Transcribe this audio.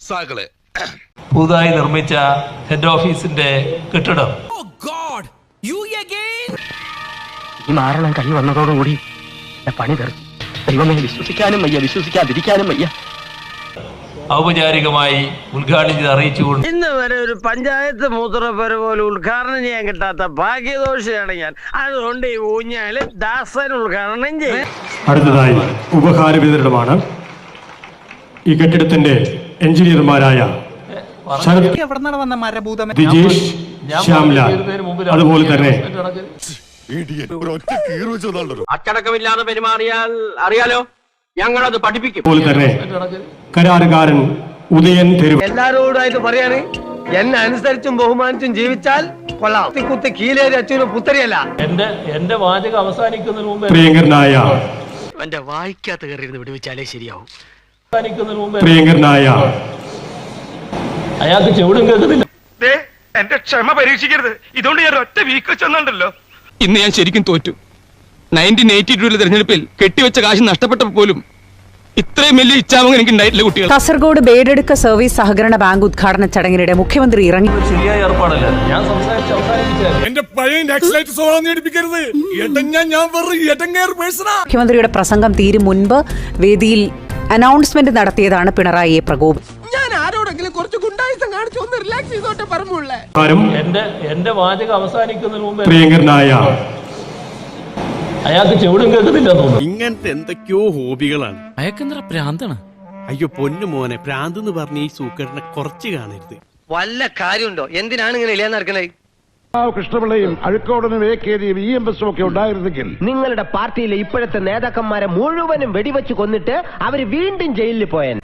സാകളെ പുതുതായി നിർമ്മിച്ച ഹെഡ് ഓഫീസിന്റെ കെട്ടിടം. ഈ മാരണം കൈ വന്നതോടുകൂടി പണി തീർന്നു ദൈവമേ വിശ്വസിക്കാനും വയ്യ വിശ്വസിക്കാതിരിക്കാനും വയ്യ. ഔപചാരികമായി ഉദ്ഘാടനം ചെയ്ത് അറിയിച്ചുകൊണ്ട് ഇന്ന് വരെ ഒരു പഞ്ചായത്ത് മൂത്രപ്പര പോലെ ഉദ്ഘാടനം ചെയ്യാൻ കിട്ടാത്ത ഭാഗ്യദോഷിയാണ് ഞാൻ. അതുകൊണ്ട് ഈ ഊഞ്ഞാൽ ദാസൻ ഉദ്ഘാടനം ചെയ്യും. അടുത്തതായി ഉപഹാര വിതരണമാണ്. ഈ കെട്ടിടത്തിന്റെ എഞ്ചിനീയർമാരായ ദിജേഷ് ശ്യാംലാൽ അതുപോലെ തന്നെ അച്ചടക്കമില്ലാതെ പെരുമാറിയാൽ അറിയാലോ? ഞങ്ങളത് പഠിപ്പിക്കും. അതുപോലെ തന്നെ കരാറുകാരൻ ഉദയൻ തെരുവ്. എല്ലാരോടായിട്ട് പറയാണ് എന്നെ അനുസരിച്ചും ബഹുമാനിച്ചും ജീവിച്ചാൽ കൊള്ളാം. കുത്തി കുത്തി കീലേരി അച്ഛന് പുത്തരിയല്ല. എന്റെ എന്റെ വാചകം അവസാനിക്കുന്നതിന് മുമ്പ് പ്രിയങ്കരനായ എന്റെ വായിക്കാത്ത കയറി വിടുവിച്ചാലേ ശരിയാവും. പ്രിയങ്കരനായ അയാൾക്ക് ചെവിടും കേൾക്കുന്നില്ല. എന്റെ ക്ഷമ പരീക്ഷിക്കരുത്. ഇതുകൊണ്ട് ഞാൻ ഒറ്റ വീക്ക് വെച്ചെന്നുണ്ടല്ലോ ഇന്ന് ഞാൻ ശരിക്കും തോറ്റു. നയന്റീൻ എയ്റ്റി ടൂലെ തെരഞ്ഞെടുപ്പിൽ കെട്ടിവെച്ച കാശ് നഷ്ടപ്പെട്ടപ്പോൾ പോലും ഇത്രയും വലിയ ഇച്ഛാമം എനിക്ക് ഉണ്ടായിട്ടില്ല കുട്ടികൾ കാസർഗോഡ് ബേഡെടുക്ക സർവീസ് സഹകരണ ബാങ്ക് ഉദ്ഘാടന ചടങ്ങിനിടെ മുഖ്യമന്ത്രി ഇറങ്ങി മുഖ്യമന്ത്രിയുടെ പ്രസംഗം തീരും മുൻപ് വേദിയിൽ അനൗൺസ്മെന്റ് നടത്തിയതാണ് പിണറായിയെ പ്രകോപിച്ചത് കാരം എന്റെ എന്റെ വാചകം അവസാനിക്കുന്നതിന് മുമ്പ് പ്രിയങ്കരനായ അയാൾക്ക് ചെവിടും കേൾക്കുന്നില്ല എന്ന് തോന്നുന്നു. ഇങ്ങനത്തെ എന്തൊക്കെയോ ഹോബികളാണ്. അയക്കെന്തറ പ്രാന്താണ്? അയ്യോ പൊന്നു മോനെ പ്രാന്ത് എന്ന് പറഞ്ഞ ഈ സൂക്കറിനെ കുറച്ച് കാണരുത്. വല്ല കാര്യമുണ്ടോ? എന്തിനാണ് ഇങ്ങനെ ഇല്ലാന്ന് നടക്കണേ? കൃഷ്ണപിള്ളയും അഴുക്കോടനും എ കെ ജിയും ഇ എം എസും ഒക്കെ ഉണ്ടായിരുന്നെങ്കിൽ നിങ്ങളുടെ പാർട്ടിയിലെ ഇപ്പോഴത്തെ നേതാക്കന്മാരെ മുഴുവനും വെടിവെച്ച് കൊന്നിട്ട് അവർ വീണ്ടും ജയിലിൽ പോയാൻ